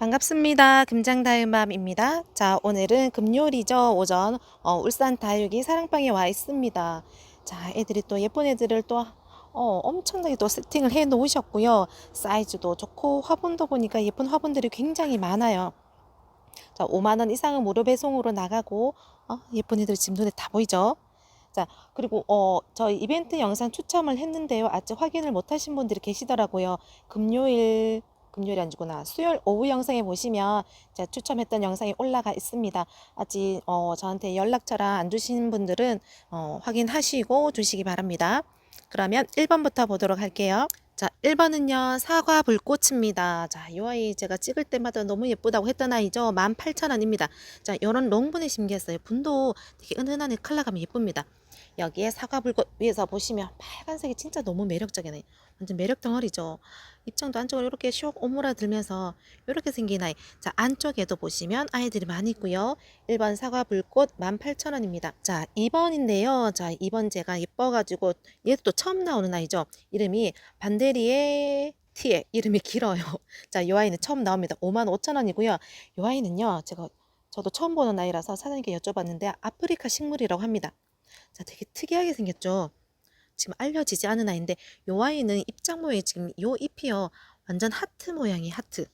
반갑습니다. 금장다육맘입니다. 자, 오늘은 금요일이죠. 오전 어, 울산 다육이 사랑방에 와 있습니다. 자, 애들이 또 예쁜 애들을 또 어, 엄청나게 또 세팅을 해 놓으셨고요. 사이즈도 좋고 화분도 보니까 예쁜 화분들이 굉장히 많아요. 자, 5만 원 이상은 무료 배송으로 나가고 어, 예쁜 애들 지금 눈에 다 보이죠? 자, 그리고 어, 저희 이벤트 영상 추첨을 했는데요. 아직 확인을 못 하신 분들이 계시더라고요. 금요일 금요일이 아니구나. 수요일 오후 영상에 보시면 제가 추첨했던 영상이 올라가 있습니다. 아직 어, 저한테 연락처랑 안 주신 분들은 어, 확인하시고 주시기 바랍니다. 그러면 1번부터 보도록 할게요. 자, 1번은요, 사과 불꽃입니다. 자, 이 아이 제가 찍을 때마다 너무 예쁘다고 했던 아이죠. 18,000원입니다. 자, 요런 롱분에 심겼어요. 분도 되게 은은한 컬러감이 예쁩니다. 여기에 사과 불꽃 위에서 보시면 빨간색이 진짜 너무 매력적이네. 완전 매력 덩어리죠. 입장도 안쪽으로 이렇게 슉 오므라들면서 이렇게 생긴 아이. 자, 안쪽에도 보시면 아이들이 많이 있고요. 1번 사과 불꽃 18,000원입니다. 자, 2번인데요. 자, 2번 제가 예뻐가지고 얘도 또 처음 나오는 아이죠. 이름이 반데리의 티에 이름이 길어요. 자, 이 아이는 처음 나옵니다. 55,000원이고요. 이 아이는요. 제가 저도 처음 보는 아이라서 사장님께 여쭤봤는데 아프리카 식물이라고 합니다. 자, 되게 특이하게 생겼죠. 지금 알려지지 않은 아이인데 요 아이는 입장 모양이 지금 요 잎이요. 완전 하트 모양이 하트.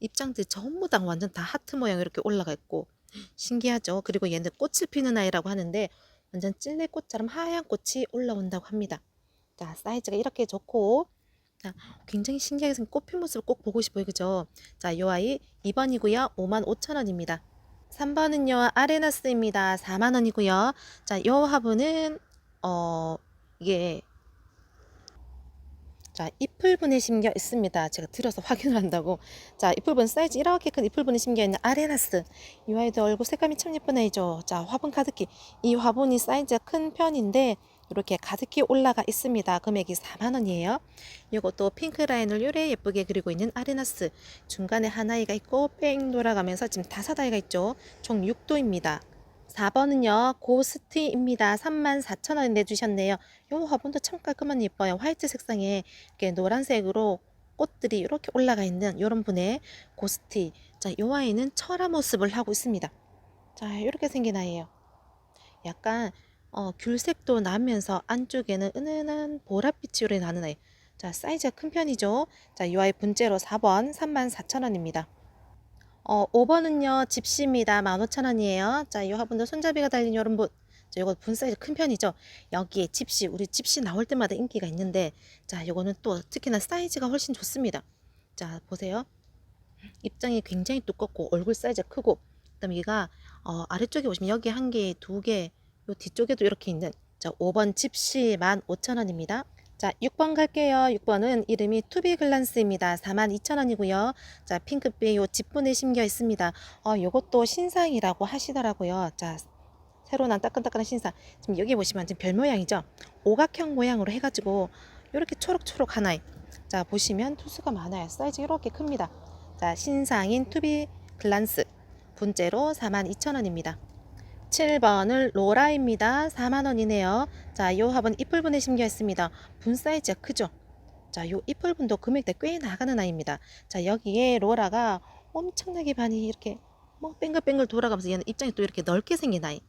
입장들 전부 다 완전 다 하트 모양 이렇게 올라가 있고 신기하죠. 그리고 얘는 꽃을 피는 아이라고 하는데 완전 찔레 꽃처럼 하얀 꽃이 올라온다고 합니다. 자, 사이즈가 이렇게 좋고 자, 굉장히 신기하게 생긴 꽃핀 모습을 꼭 보고 싶어요. 그죠? 자, 요 아이 2번이고요. 55,000원입니다. 3번은요. 아레나스입니다. 4만원이고요. 자, 요 화분은 어 이게 자, 잎풀분에 심겨 있습니다. 제가 들어서 확인을 한다고. 자, 잎풀분 사이즈 이렇게 큰 잎풀분에 심겨 있는 아레나스. 이 아이도 얼굴 색감이 참 예쁜 아이죠. 자, 화분 가득히. 이 화분이 사이즈가 큰 편인데 이렇게 가득히 올라가 있습니다. 금액이 4만 원이에요. 이것도 핑크 라인을 요래 예쁘게 그리고 있는 아레나스. 중간에 하나이가 있고 뺑 돌아가면서 지금 다섯 아이가 있죠. 총 6도입니다. 4번은요, 고스티입니다. 34,000원 내주셨네요. 요 화분도 참 깔끔한 예뻐요. 화이트 색상에 이렇게 노란색으로 꽃들이 이렇게 올라가 있는 이런 분의 고스티. 자, 요 아이는 철화 모습을 하고 있습니다. 자, 이렇게 생긴 아이예요. 약간 어, 귤색도 나면서 안쪽에는 은은한 보랏빛이 나는 아이. 자, 사이즈가 큰 편이죠. 자, 이 아이 분째로 4번 34,000원입니다. 어, 5번은요, 집시입니다. 15,000원이에요. 자, 이 화분도 손잡이가 달린 이런 분. 자, 요거 분 사이즈 큰 편이죠. 여기에 집시, 우리 집시 나올 때마다 인기가 있는데, 자, 요거는 또 특히나 사이즈가 훨씬 좋습니다. 자, 보세요. 입장이 굉장히 두껍고, 얼굴 사이즈가 크고, 그 다음에 얘가, 어, 아래쪽에 보시면 여기 한 개, 두 개, 요 뒤쪽에도 이렇게 있는, 자, 5번 집시 15,000원입니다. 자, 6번 갈게요. 6번은 이름이 투비 글란스입니다. 42,000원이고요. 자, 핑크빛 요 집분에 심겨 있습니다. 어, 요것도 신상이라고 하시더라고요. 자, 새로 난 따끈따끈한 신상. 지금 여기 보시면 지금 별 모양이죠? 오각형 모양으로 해가지고 이렇게 초록초록 하나에. 자, 보시면 투수가 많아요. 사이즈 이렇게 큽니다. 자, 신상인 투비 글란스. 분째로 42,000원입니다. 7번을 로라입니다. 4만원이네요. 자, 요 화분 이풀분에 심겨 있습니다. 분 사이즈가 크죠? 자, 요 이풀분도 금액대 꽤 나가는 아이입니다. 자, 여기에 로라가 엄청나게 많이 이렇게 뭐 뱅글뱅글 돌아가면서 얘는 입장이 또 이렇게 넓게 생긴 아이.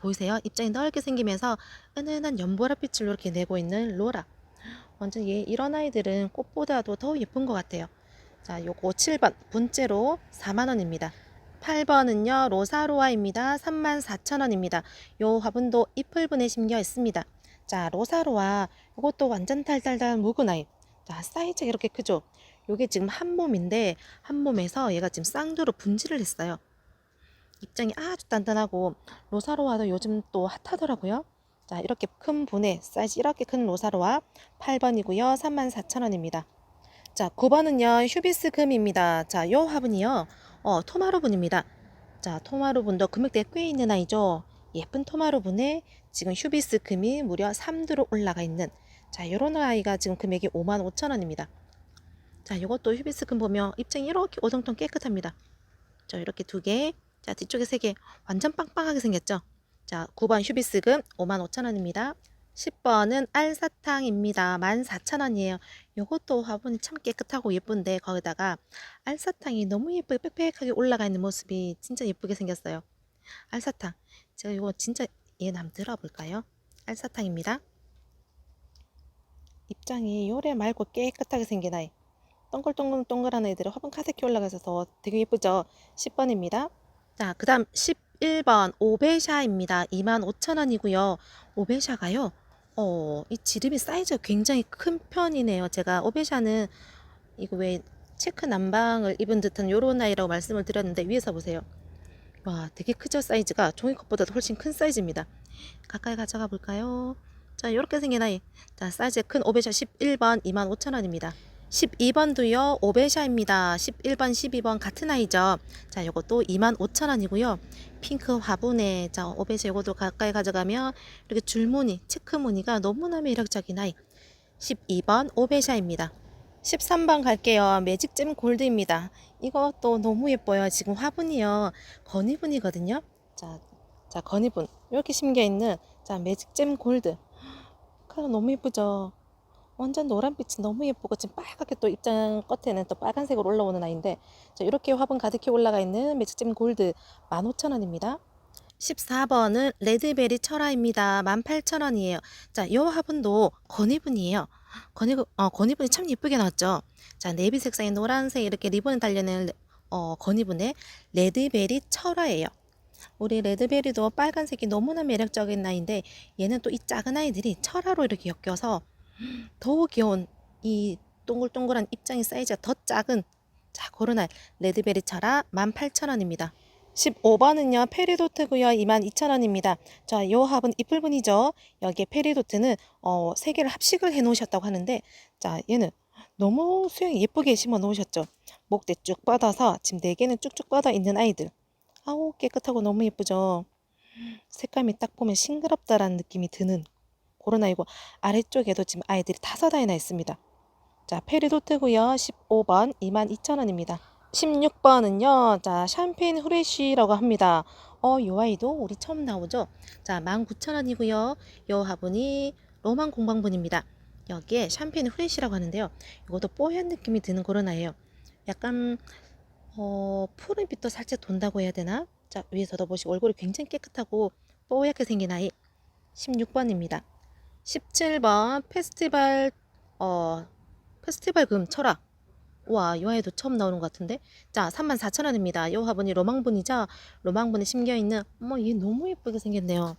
보이세요? 입장이 넓게 생기면서 은은한 연보라빛을 이렇게 내고 있는 로라. 완전 얘 이런 아이들은 꽃보다도 더 예쁜 것 같아요. 자, 요거 7번 분째로 4만원입니다. 8번은요, 로사로아입니다. 34,000원입니다. 요 화분도 잎풀분에 심겨 있습니다. 자, 로사로아. 이것도 완전 달달달 묵은 아이. 자, 사이즈가 이렇게 크죠? 요게 지금 한 몸인데, 한 몸에서 얘가 지금 쌍두로 분질을 했어요. 입장이 아주 단단하고, 로사로아도 요즘 또 핫하더라고요. 자, 이렇게 큰 분에, 사이즈 이렇게 큰 로사로아. 8번이고요. 34,000원입니다. 자, 9번은요, 휴비스 금입니다. 자, 요 화분이요. 어, 토마로분입니다. 자, 토마로분도 금액대 꽤 있는 아이죠. 예쁜 토마로분에 지금 휴비스 금이 무려 3두로 올라가 있는 자, 요런 아이가 지금 금액이 55,000원입니다. 자, 이것도 휴비스 금 보면 입장이 이렇게 오동통 깨끗합니다. 자, 이렇게 두 개. 자, 뒤쪽에 세 개. 완전 빵빵하게 생겼죠? 자, 9번 휴비스 금 55,000원입니다. 10번은 알사탕입니다. 14,000원이에요. 요것도 화분이 참 깨끗하고 예쁜데 거기다가 알사탕이 너무 예쁘게 빽빽하게 올라가 있는 모습이 진짜 예쁘게 생겼어요. 알사탕. 제가 이거 진짜 얘는 한번 들어볼까요? 알사탕입니다. 입장이 요래 말고 깨끗하게 생긴 아이. 동글동글동글한 애들이 화분 가득히 올라가 있어서 되게 예쁘죠? 10번입니다. 자, 그 다음 11번 오베샤입니다. 25,000원이고요. 오베샤가요. 어, 이 지름이 사이즈가 굉장히 큰 편이네요. 제가 오베샤는 이거 왜 체크 남방을 입은 듯한 요런 아이라고 말씀을 드렸는데 위에서 보세요. 와, 되게 크죠? 사이즈가 종이컵보다도 훨씬 큰 사이즈입니다. 가까이 가져가 볼까요? 자, 이렇게 생긴 아이. 자, 사이즈 큰 오베샤 11번 25,000원입니다. 12번도요, 오베샤입니다. 11번, 12번 같은 아이죠. 자, 요것도 25,000원이고요. 핑크 화분에, 자, 오베샤 요것도 가까이 가져가면 이렇게 줄무늬, 체크 무늬가 너무나 매력적인 아이. 12번 오베샤입니다. 13번 갈게요. 매직잼 골드입니다. 이것도 너무 예뻐요. 지금 화분이요. 건이분이거든요. 자, 자, 건이분. 이렇게 심겨 있는, 자, 매직잼 골드. 컬러 너무 예쁘죠? 완전 노란빛이 너무 예쁘고 지금 빨갛게 또 입장 끝에는 또 빨간색으로 올라오는 아이인데 자, 이렇게 화분 가득히 올라가 있는 매직잼 골드 15,000원입니다. 14번은 레드베리 철화입니다. 18,000원이에요. 자, 이 화분도 건이분이에요. 건이분, 어, 건이분이 참 예쁘게 나왔죠. 자, 네비 색상의 노란색 이렇게 리본이 달려있는 어, 건이분의 레드베리 철화예요. 우리 레드베리도 빨간색이 너무나 매력적인 아이인데 얘는 또 이 작은 아이들이 철화로 이렇게 엮여서 더 귀여운 이 동글동글한 입장의 사이즈가 더 작은 자 아이 레드베리 철화 18,000원입니다. 15번은요 페리도트고요 22,000원입니다. 자, 요 합은 이쁠분이죠. 여기에 페리도트는 어, 세 개를 합식을 해 놓으셨다고 하는데 자, 얘는 너무 수영이 예쁘게 심어 놓으셨죠. 목대 쭉 뻗어서 지금 네 개는 쭉쭉 뻗어 있는 아이들. 아우 깨끗하고 너무 예쁘죠. 색감이 딱 보면 싱그럽다라는 느낌이 드는 그런 아이고 아래쪽에도 지금 아이들이 다섯 아이나 있습니다. 자, 페리도트고요. 15번 22,000원입니다. 16번은요. 자, 샴페인 후레쉬라고 합니다. 어, 요 아이도 우리 처음 나오죠? 자, 19,000원이고요. 요 화분이 로만 공방분입니다. 여기에 샴페인 후레쉬라고 하는데요. 이것도 뽀얀 느낌이 드는 아이예요. 약간 어, 푸른빛도 살짝 돈다고 해야 되나? 자, 위에서도 보시고 얼굴이 굉장히 깨끗하고 뽀얗게 생긴 아이 16번입니다. 17번 페스티벌 어 페스티벌 금 철학 와, 이 아이도 처음 나오는 것 같은데. 자, 34,000원입니다. 이 화분이 로망분이죠. 로망분에 심겨 있는 어머, 얘 너무 예쁘게 생겼네요.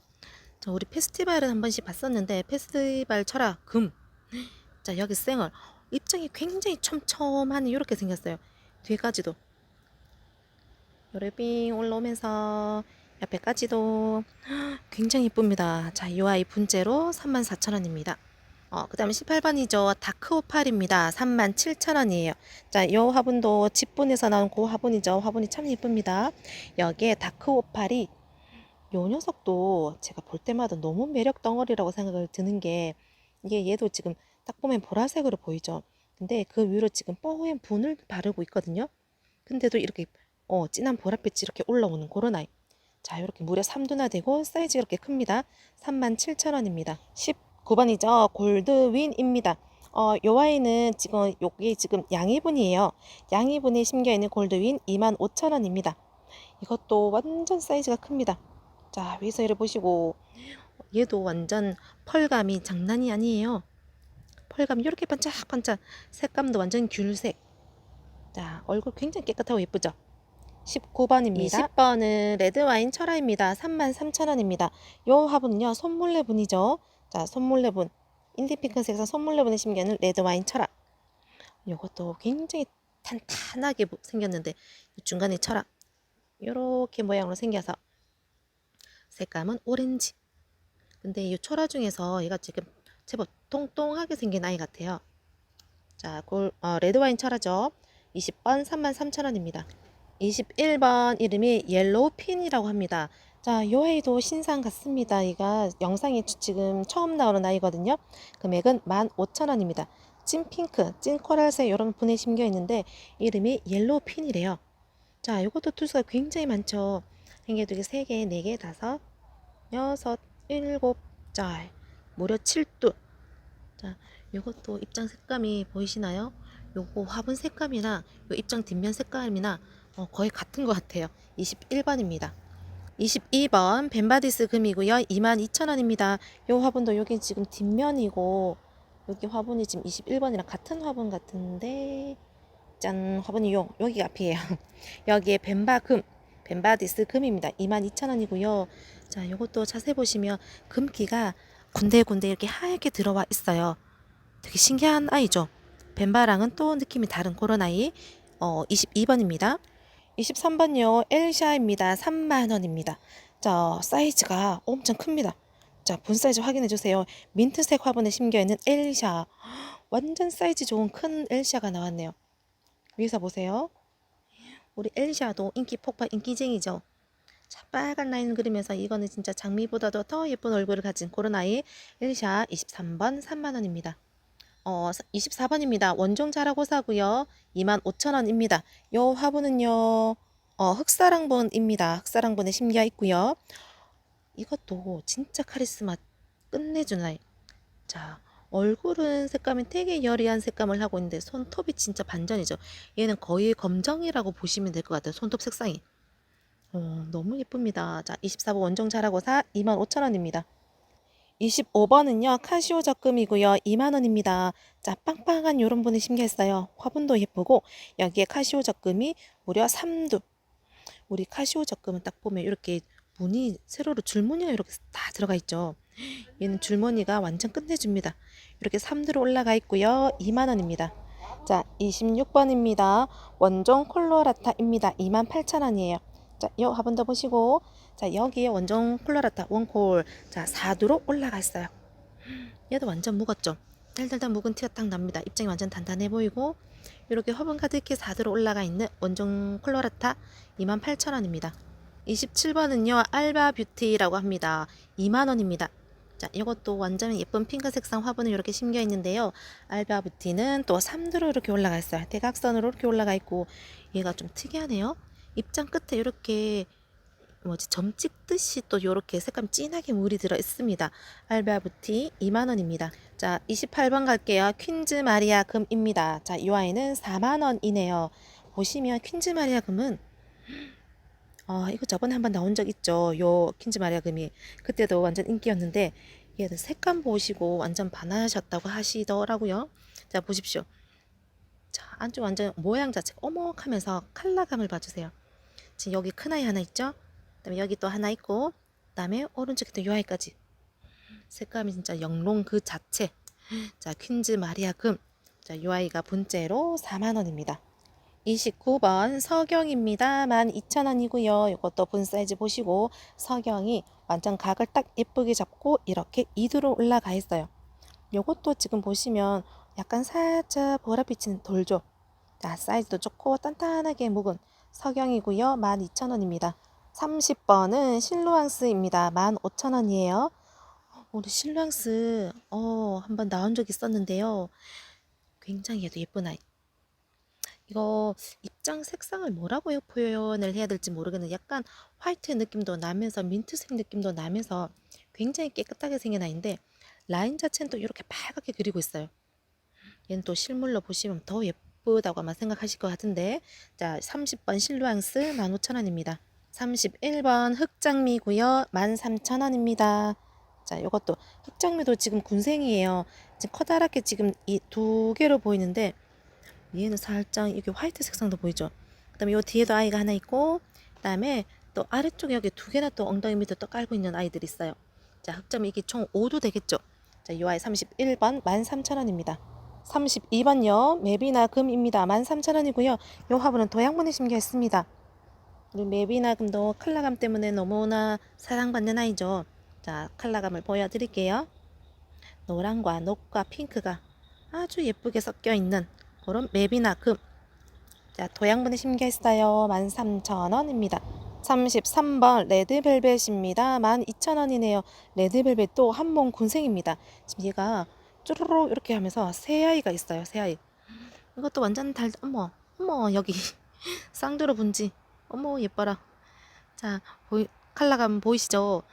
자, 우리 페스티벌은 한 번씩 봤었는데 페스티벌 철학 금. 자, 여기 쌩얼 입장이 굉장히 촘촘하니 이렇게 생겼어요. 뒤에까지도 요래빙 올라오면서 옆에까지도 굉장히 예쁩니다. 자, 이 아이 분재로 34,000원입니다. 어, 그 다음에 18번이죠. 다크 오팔입니다. 37,000원이에요. 자, 이 화분도 집분에서 나온 그 화분이죠. 화분이 참 예쁩니다. 여기에 다크 오팔이 요 녀석도 제가 볼 때마다 너무 매력 덩어리라고 생각을 드는 게 이게 얘도 지금 딱 보면 보라색으로 보이죠. 근데 그 위로 지금 뽀얀 분을 바르고 있거든요. 근데도 이렇게 어, 진한 보랏빛이 이렇게 올라오는 그런 아이. 자, 이렇게 무려 3두나 되고 사이즈 이렇게 큽니다. 37,000원입니다. 19번이죠. 골드윈입니다. 어, 요 아이는 지금 여기 지금 양이분이에요. 양이분에 심겨 있는 골드윈 25,000원입니다. 이것도 완전 사이즈가 큽니다. 자, 위에서 이를 보시고 얘도 완전 펄감이 장난이 아니에요. 펄감이 이렇게 반짝반짝 색감도 완전 귤색. 자, 얼굴 굉장히 깨끗하고 예쁘죠? 19번입니다. 20번은 레드와인 철화입니다. 33,000원입니다. 요 화분은요, 손몰래분이죠. 자, 손몰래분. 인디핑크 색상 손몰래분에 심겨있는 레드와인 철화. 요것도 굉장히 탄탄하게 보- 생겼는데, 중간에 철화. 요렇게 모양으로 생겨서, 색감은 오렌지. 근데 이 철화 중에서 얘가 지금 제법 통통하게 생긴 아이 같아요. 자, 골, 어, 레드와인 철화죠. 20번 33,000원입니다. 21번 이름이 옐로우 핀이라고 합니다. 자, 요 아이도 신상 같습니다. 이가 영상이 지- 지금 처음 나오는 아이거든요. 금액은 15,000원입니다. 찐 핑크, 찐 코랄색 이런 분에 심겨 있는데 이름이 옐로우 핀이래요. 자, 요것도 투수가 굉장히 많죠. 한 개, 두 개, 세 개, 네 개, 다섯, 여섯, 일곱. 자, 무려 7두. 자, 요것도 입장 색감이 보이시나요? 요거 화분 색감이나 요 입장 뒷면 색감이나 어, 거의 같은 것 같아요. 21번입니다. 22번 벤바디스 금이고요. 22,000원입니다. 요 화분도 여기 지금 뒷면이고 여기 화분이 지금 21번이랑 같은 화분 같은데 짠 화분이 요 여기 앞이에요. 여기에 벤바 금 벤바디스 금입니다. 22,000원이고요. 자, 요것도 자세히 보시면 금기가 군데군데 이렇게 하얗게 들어와 있어요. 되게 신기한 아이죠. 벤바랑은 또 느낌이 다른 그런 아이. 어, 22번입니다. 23번요. 엘샤입니다. 3만원입니다. 자, 사이즈가 엄청 큽니다. 자, 본 사이즈 확인해 주세요. 민트색 화분에 심겨 있는 엘샤. 완전 사이즈 좋은 큰 엘샤가 나왔네요. 위에서 보세요. 우리 엘샤도 인기 폭발 인기쟁이죠. 자, 빨간 라인 그리면서 이거는 진짜 장미보다도 더 예쁜 얼굴을 가진 아이 엘샤 23번 3만원입니다. 어, 24번입니다. 원종 자라고 사고요. 25,000원입니다. 요 화분은요. 어, 흑사랑본입니다. 흑사랑본에 심겨 있고요. 이것도 진짜 카리스마 끝내주는 아이. 자, 얼굴은 색감이 되게 여리한 색감을 하고 있는데 손톱이 진짜 반전이죠. 얘는 거의 검정이라고 보시면 될 것 같아요. 손톱 색상이. 어, 너무 예쁩니다. 자, 24번 원종 자라고 사 25,000원입니다. 25번은요, 카시오 적금이고요. 2만원입니다. 자, 빵빵한 요런 분이 심겼어요. 화분도 예쁘고, 여기에 카시오 적금이 무려 3두. 우리 카시오 적금은 딱 보면 이렇게 무늬, 세로로 줄무늬가 이렇게 다 들어가 있죠. 얘는 줄무늬가 완전 끝내줍니다. 이렇게 3두로 올라가 있고요. 2만원입니다. 자, 26번입니다. 원종 콜로라타입니다. 28,000원이에요. 자, 이 화분도 보시고, 자, 여기에 원종 콜로라타 원콜. 자, 4두로 올라가 있어요. 얘도 완전 묵었죠? 달달달 묵은 티가 딱 납니다. 입장이 완전 단단해 보이고, 이렇게 화분 가득히 4두로 올라가 있는 원종 콜로라타 28,000원입니다. 27번은요, 알바 뷰티라고 합니다. 2만원입니다. 자, 이것도 완전 예쁜 핑크 색상 화분을 이렇게 심겨 있는데요. 알바 뷰티는 또 3두로 이렇게 올라가 있어요. 대각선으로 이렇게 올라가 있고, 얘가 좀 특이하네요. 입장 끝에 이렇게 뭐지 점 찍듯이 또 이렇게 색감 진하게 물이 들어 있습니다. 알바부티 2만 원입니다. 자, 28번 갈게요. 퀸즈 마리아 금입니다. 자, 이 아이는 4만 원이네요. 보시면 퀸즈 마리아 금은 아, 이거 저번에 한번 나온 적 있죠. 요 퀸즈 마리아 금이 그때도 완전 인기였는데 얘도 색감 보시고 완전 반하셨다고 하시더라고요. 자, 보십시오. 자, 안쪽 완전 모양 자체가 오목하면서 컬러감을 봐주세요. 지금 여기 큰 아이 하나 있죠? 그다음에 여기 또 하나 있고, 그다음에 오른쪽에 또 요 아이까지. 색감이 진짜 영롱 그 자체. 자, 퀸즈 마리아 금. 자, 요 아이가 분째로 4만 원입니다. 29번 서경입니다. 12,000원이고요. 이것도 분 사이즈 보시고 서경이 완전 각을 딱 예쁘게 잡고 이렇게 2두로 올라가 있어요. 요것도 지금 보시면 약간 살짝 보랏빛은 돌죠. 자, 사이즈도 좋고 단단하게 묵은 석영이고요. 12,000원입니다. 30번은 실루앙스입니다. 15,000원이에요. 우리 실루앙스 어, 한번 나온 적 있었는데요. 굉장히 얘도 예쁜 아이. 이거 입장 색상을 뭐라고 표현을 해야 될지 모르겠는데 약간 화이트 느낌도 나면서 민트색 느낌도 나면서 굉장히 깨끗하게 생긴 아이인데 라인 자체는 또 이렇게 빨갛게 그리고 있어요. 얘는 또 실물로 보시면 더 예 쁘다고 아마 생각하실 것 같은데 자 30번 실루앙스 15,000원입니다. 31번 흑장미고요 13,000원입니다. 자 이것도 흑장미도 지금 군생이에요. 지금 커다랗게 지금 이 두 개로 보이는데 얘는 살짝 이렇게 화이트 색상도 보이죠. 그다음에 요 뒤에도 아이가 하나 있고 그다음에 또 아래쪽에 여기 두 개나 또 엉덩이 밑에 또 깔고 있는 아이들이 있어요. 자 흑점이 이게 총 5도 되겠죠. 자, 이 아이 31번 13,000원입니다. 32번요. 맵이나 금입니다. 13,000원이고요. 요 화분은 도양문에 심겨있습니다. 우리 맵이나 금도 컬러감 때문에 너무나 사랑받는 아이죠. 자, 컬러감을 보여드릴게요. 노랑과 녹과 핑크가 아주 예쁘게 섞여 있는 그런 맵이나 금. 자, 도양문에 심겨있어요. 13,000원입니다. 33번 레드벨벳입니다. 12,000원이네요. 레드벨벳도 한몸 군생입니다. 지금 얘가 쭈루룩 이렇게 하면서 새 아이가 있어요. 새 아이. 이것도 완전 달 어머 어머 여기 쌍두로 분지 어머 예뻐라. 자 보이 칼라감 보이시죠?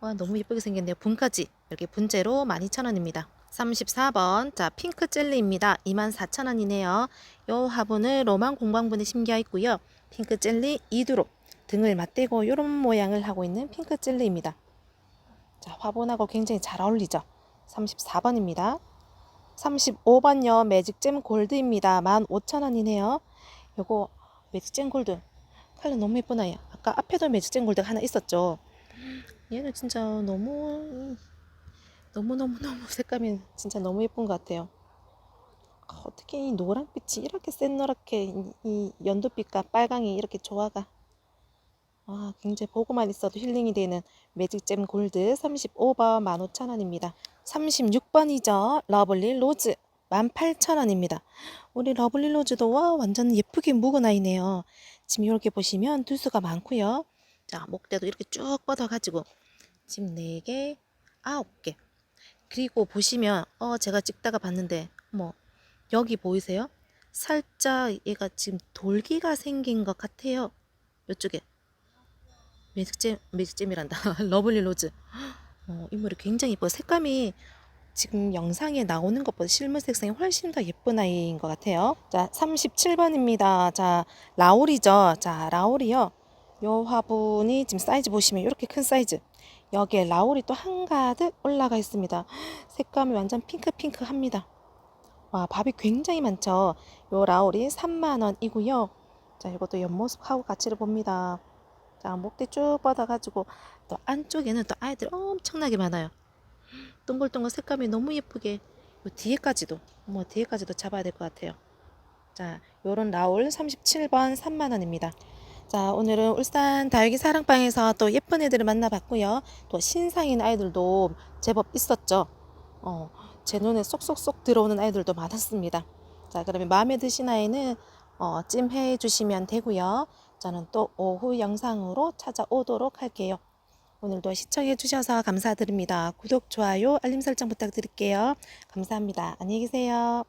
와 너무 예쁘게 생겼네요. 분까지 이렇게 분재로 12,000원입니다. 34번 자 핑크 젤리입니다. 24,000원이네요. 요 화분을 로만 공방분에 심겨 있고요. 핑크 젤리 2두로 등을 맞대고 이런 모양을 하고 있는 핑크 젤리입니다. 자 화분하고 굉장히 잘 어울리죠. 34번입니다. 35번요 매직잼 골드입니다. 15,000원이네요. 요거 매직잼 골드 컬러 너무 예쁘나 요? 아까 앞에도 매직잼 골드가 하나 있었죠. 얘는 진짜 너무 너무 너무 너무 색감이 진짜 너무 예쁜 것 같아요. 아, 어떻게 이 노란빛이 이렇게 센 노랗게 이, 이 연두빛과 빨강이 이렇게 조화가 아 굉장히 보고만 있어도 힐링이 되는 매직잼 골드 35번 15,000원입니다. 36번이죠. 러블리 로즈 18,000원입니다. 우리 러블리 로즈도 와 완전 예쁘게 묵은 아이네요. 지금 이렇게 보시면 두수가 많고요. 자 목대도 이렇게 쭉 뻗어가지고 지금 4개, 9개. 그리고 보시면 어 제가 찍다가 봤는데 뭐 여기 보이세요? 살짝 얘가 지금 돌기가 생긴 것 같아요. 이쪽에 매직잼 매직잼이란다. 러블리 로즈. 어, 인물이 굉장히 예뻐요. 색감이 지금 영상에 나오는 것보다 실물 색상이 훨씬 더 예쁜 아이인 것 같아요. 자, 37번입니다. 자, 라울이죠. 자, 라울이요. 요 화분이 지금 사이즈 보시면 이렇게 큰 사이즈. 여기에 라울이 또 한가득 올라가 있습니다. 색감이 완전 핑크핑크합니다. 와, 밥이 굉장히 많죠. 요 라울이 3만원이고요. 자, 이것도 옆모습하고 가치를 봅니다. 자, 목대 쭉 뻗어가지고 또 안쪽에는 또 아이들 엄청나게 많아요. 동글동글 색감이 너무 예쁘게 요 뒤에까지도 뭐 뒤에까지도 잡아야 될 것 같아요. 자, 요런 라울 37번 3만원입니다. 자, 오늘은 울산 다육이 사랑방에서 또 예쁜 애들을 만나봤고요. 또 신상인 아이들도 제법 있었죠. 어, 제 눈에 쏙쏙쏙 들어오는 아이들도 많았습니다. 자, 그러면 마음에 드신 아이는 어, 찜해 주시면 되고요. 저는 또 오후 영상으로 찾아오도록 할게요. 오늘도 시청해 주셔서 감사드립니다. 구독, 좋아요, 알림 설정 부탁드릴게요. 감사합니다. 안녕히 계세요.